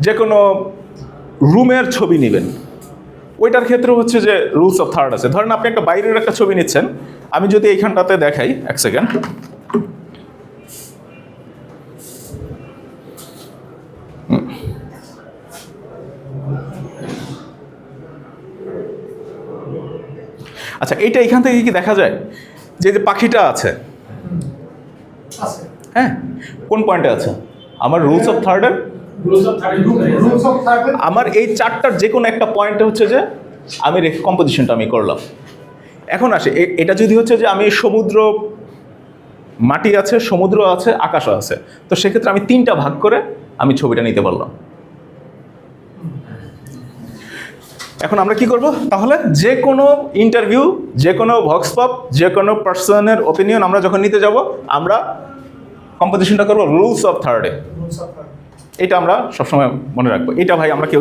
যে কোনো রুমের ছবি নেবেন। ওইটার ক্ষেত্রে হচ্ছে যে রুলস অফ থার্ড আছে। ধরেন আপনি একটা বাইরের একটা ছবি নিচ্ছেন। আমি যদি এইখানটাতে দেখাই এক সেকেন্ড আচ্ছা এইটা এখান থেকে কি দেখা যায়? যে যে পাখিটা আছে। আছে। হ্যাঁ? কোন পয়েন্টে আছে? আমার রুলস অফ থার্ডের আমার এই চারটার যে কোনো একটা পয়েন্ট হচ্ছে যে আমি রেখে কম্পোজিশনটা আমি করলাম। এখন আসে এটা যদি হচ্ছে যে আমি সমুদ্র মাটি আছে সমুদ্র আছে আকাশও আছে তো সেক্ষেত্রে আমি তিনটা ভাগ করে আমি ছবিটা নিতে পারলাম। এখন আমরা কি করব? তাহলে যে কোনো ইন্টারভিউ যে কোনো ভক্সপপ যে কোনো পার্সনের ওপিনিয়ন আমরা যখন নিতে যাব আমরা কম্পোজিশনটা করব রুলস অফ থার্ডে রুলস অফ থার্ড এটা আমরা সবসময় মনে রাখব। এটা ভাই আমরা কেউ